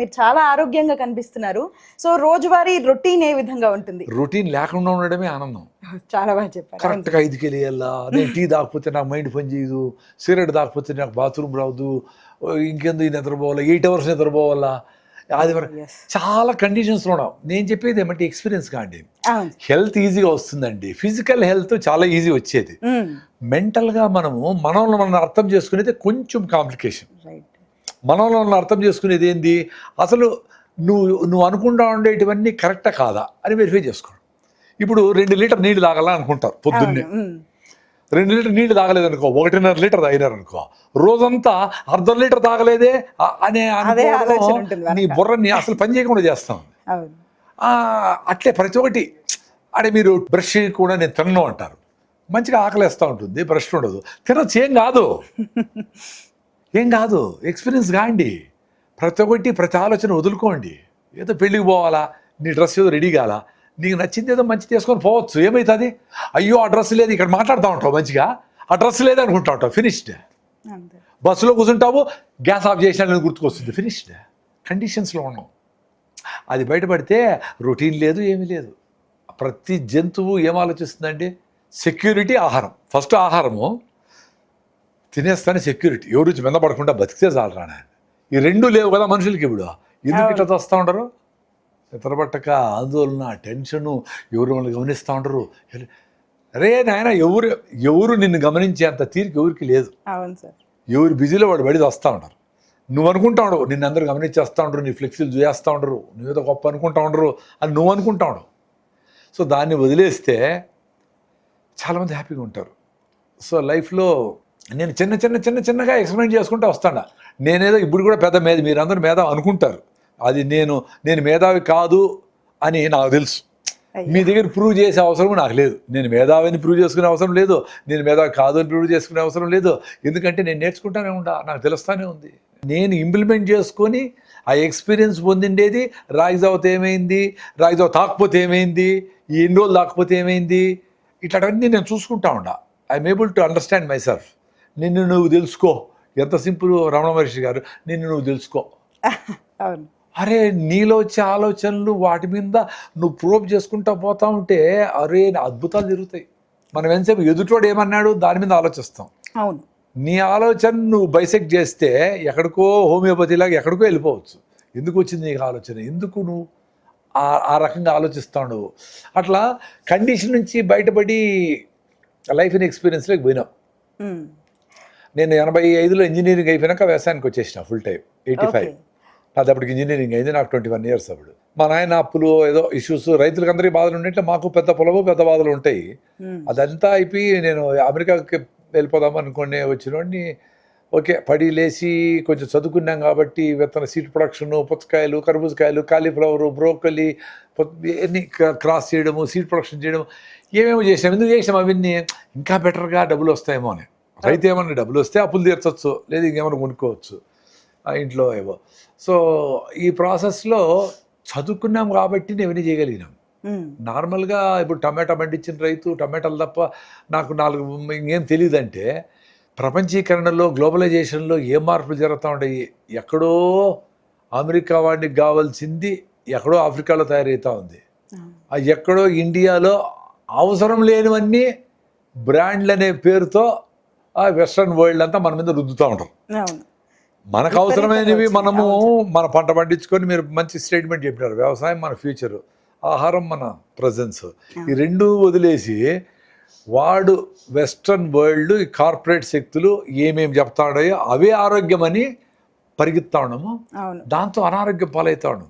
మీరు చాలా ఆరోగ్యంగా కనిపిస్తున్నారు. సో రోజువారీ రొటీన్ ఏ విధంగా ఉంటుంది? రొటీన్ లేకుండా ఉండడమే ఆనందం. చాలా బాగా చెప్పారు. కరెక్ట్గా ఐదుకి వెళ్ళాలా నేను టీ తాకపోతే నాకు మైండ్ పని చేయదు. సిగరెట్ తాకపోతే నాకు బాత్రూమ్ రాదు ఇంకెందుకు నిద్రపోవాలా? ఎయిట్ అవర్స్ నిద్రపోవాలా? Yes. చాలా కండిషన్స్లో ఉన్నాం నేను చెప్పేది ఏమంటే ఎక్స్పీరియన్స్ కాండి హెల్త్ ఈజీగా వస్తుందండి. ఫిజికల్ హెల్త్ చాలా ఈజీ వచ్చేది. మెంటల్గా మనము మనల్ని మనం అర్థం చేసుకునేది కొంచెం కాంప్లికేషన్. రైట్ మనల్ని మనం అర్థం చేసుకునేది ఏంది? అసలు నువ్వు నువ్వు అనుకుంటా ఉండేటివన్నీ కరెక్టా కాదా అని వెరిఫై చేసుకోవడం. ఇప్పుడు రెండు లీటర్ నీళ్ళు తాగాలని అనుకుంటారు పొద్దున్నే. రెండు లీటర్ నీళ్ళు తాగలేదనుకో ఒకటిన్నర లీటర్ తాగినారనుకో రోజంతా అర్ధ లీటర్ తాగలేదే అనే నీ బుర్రని అసలు పని చేయకుండా చేస్తాం అట్లే ప్రతి ఒక్కటి. అడే మీరు బ్రష్ కూడా నేను తినను అంటారు. మంచిగా ఆకలేస్తూ ఉంటుంది బ్రష్ ఉండదు. తినచ్చు ఏం కాదు. ఏం కాదు ఎక్స్పీరియన్స్ కాండి. ప్రతి ఒక్కటి ప్రతి ఆలోచన వదులుకోండి. ఏదో పెళ్ళికి పోవాలా నీ డ్రెస్ ఏదో రెడీ కాలా నీకు నచ్చింది ఏదో మంచి తీసుకొని పోవచ్చు. ఏమవుతుంది అయ్యో ఆ డ్రెస్ లేదు ఇక్కడ మాట్లాడుతూ ఉంటావు మంచిగా. ఆ డ్రెస్ లేదు అనుకుంటా ఉంటావు ఫినిష్డ్ బస్సులో కూర్చుంటావు గ్యాస్ ఆఫ్ చేసినా గుర్తుకొస్తుంది ఫినిష్డ్ కండిషన్స్లో ఉన్నాం అది బయటపడితే రొటీన్ లేదు ఏమీ లేదు. ప్రతి జంతువు ఏం ఆలోచిస్తుందండి సెక్యూరిటీ ఆహారం. ఫస్ట్ ఆహారము తినేస్తానే సెక్యూరిటీ ఎవరు మీద పడకుండా బతికితే చాలు రానా. ఈ రెండు లేవు కదా మనుషులకి ఇప్పుడు. ఎందుకు ఇట్లా వస్తూ ఉండరు? నిద్రపట్టక ఆందోళన టెన్షను ఎవరు వాళ్ళని గమనిస్తూ ఉండరు. అరే నాయన ఎవరు ఎవరు నిన్ను గమనించేంత తీరిక ఎవరికి లేదు. అవును సార్. ఎవరు బిజీలో వాడు బడి వస్తూ ఉంటారు నువ్వు అనుకుంటా ఉండవు నిన్ను అందరూ గమనించేస్తూ ఉండరు నీ ఫ్లెక్సీలు చేస్తూ ఉండరు నువ్వేదో గొప్ప అనుకుంటా ఉండరు అని నువ్వు అనుకుంటా ఉండవు. సో దాన్ని వదిలేస్తే చాలామంది హ్యాపీగా ఉంటారు. సో లైఫ్లో నేను చిన్న చిన్న చిన్న చిన్నగా ఎక్స్ప్లెయిన్ చేసుకుంటూ వస్తాను నేనేదో ఇప్పుడు కూడా పెద్ద మేధ మీరందరూ మేధావి అనుకుంటారు. అది నేను నేను మేధావి కాదు అని నాకు తెలుసు. మీ దగ్గర ప్రూవ్ చేసే అవసరం నాకు లేదు. నేను మేధావిని ప్రూవ్ చేసుకునే అవసరం లేదు. నేను మేధావి కాదు అని ప్రూవ్ చేసుకునే అవసరం లేదు. ఎందుకంటే నేను నేర్చుకుంటానే ఉంటా నాకు తెలుస్తానే ఉంది. నేను ఇంప్లిమెంట్ చేసుకొని ఆ ఎక్స్పీరియన్స్ పొందిండేది రాగిజావత ఏమైంది? రాగిజావ తాకపోతే ఏమైంది? ఎన్ని రోజులు తాకపోతే ఏమైంది? ఇట్లాంటివన్నీ నేను చూసుకుంటా ఉండా. I'm able to understand myself నిన్ను నువ్వు తెలుసుకో. ఎంత సింపుల్ రమణ మహర్షి గారు నిన్ను నువ్వు తెలుసుకో. అవును. అరే నీలో వచ్చే ఆలోచనలు వాటి మీద నువ్వు ప్రోబ్ చేసుకుంటా పోతా ఉంటే అరే అద్భుతాలు జరుగుతాయి. మనం ఎంతసేపు ఎదుటోడు ఏమన్నాడు దాని మీద ఆలోచిస్తాం. అవును. నీ ఆలోచన నువ్వు బైసెక్ట్ చేస్తే ఎక్కడికో హోమియోపతిలాగా ఎక్కడికో వెళ్ళిపోవచ్చు. ఎందుకు వచ్చింది నీకు ఆలోచన? ఎందుకు నువ్వు ఆ ఆ రకంగా ఆలోచిస్తా ఉండవు అట్లా కండిషన్ నుంచి బయటపడి లైఫ్ ఇన్ ఎక్స్పీరియన్స్లోకి పోయినాం మ్మ్. నేను ఎనభై ఐదులో ఇంజనీరింగ్ అయిపోయినాక వ్యవసాయానికి వచ్చేసిన ఫుల్ టైం ఎయిటీ ఫైవ్ నాది అప్పటికి ఇంజనీరింగ్ అయింది నాకు ట్వంటీ వన్ ఇయర్స్ అప్పుడు. మా నాయన అప్పులు ఏదో ఇష్యూస్ రైతులకు అందరికీ బాధలు ఉన్నట్టు మాకు పెద్ద పొలము పెద్ద బాధలు ఉంటాయి. మ్మ్. అదంతా అయిపోయి నేను అమెరికాకి వెళ్ళిపోదాం అనుకునే వచ్చినోడిని ఓకే పడి లేచి కొంచెం చదువుకున్నాం కాబట్టి విత్తన సీడ్ ప్రొడక్షన్ పుచ్చకాయలు కర్బూజకాయలు కాలీఫ్లవరు బ్రోకలి ఎన్ని క్రాస్ చేయడము సీడ్ ప్రొడక్షన్ చేయడం ఏమేమో చేసాం ఎందుకు చేసాం అవన్నీ? ఇంకా బెటర్గా డబ్బులు వస్తాయేమో అని. రైతు ఏమన్నా డబ్బులు వస్తే అప్పులు తీర్చొచ్చు లేదు ఇంకేమైనా కొనుక్కోవచ్చు ఆ ఇంట్లో ఏవో. సో ఈ ప్రాసెస్లో చదువుకున్నాం కాబట్టి నేను ఇవన్నీ చేయగలిగినాం. నార్మల్గా ఇప్పుడు టమాటా పండించిన రైతు టమాటాలు తప్ప నాకు నాలుగు ఇంకేం తెలియదంటే ప్రపంచీకరణలో గ్లోబలైజేషన్లో ఏ మార్పులు జరుగుతూ ఉంటాయి? ఎక్కడో అమెరికా వాడికి కావాల్సింది ఎక్కడో ఆఫ్రికాలో తయారవుతూ ఉంది. ఎక్కడో ఇండియాలో అవసరం లేనివన్నీ బ్రాండ్లు అనే పేరుతో ఆ వెస్ట్రన్ వరల్డ్ అంతా మన మీద రుద్దుతూ ఉంటారు. మనకు అవసరమైనవి. మనము మన పంట పండించుకొని మీరు మంచి స్టేట్మెంట్ చెప్పినారు. వ్యవసాయం మన ఫ్యూచర్ ఆహారం మన ప్రజెన్స్. ఈ రెండు వదిలేసి వాడు వెస్ట్రన్ వరల్డ్ ఈ కార్పొరేట్ శక్తులు ఏమేమి చెప్తా ఉన్నాయో అవే ఆరోగ్యం అని పరిగెత్తా ఉన్నాము. అవును. దాంతో అనారోగ్యం పాలవుతా ఉన్నాం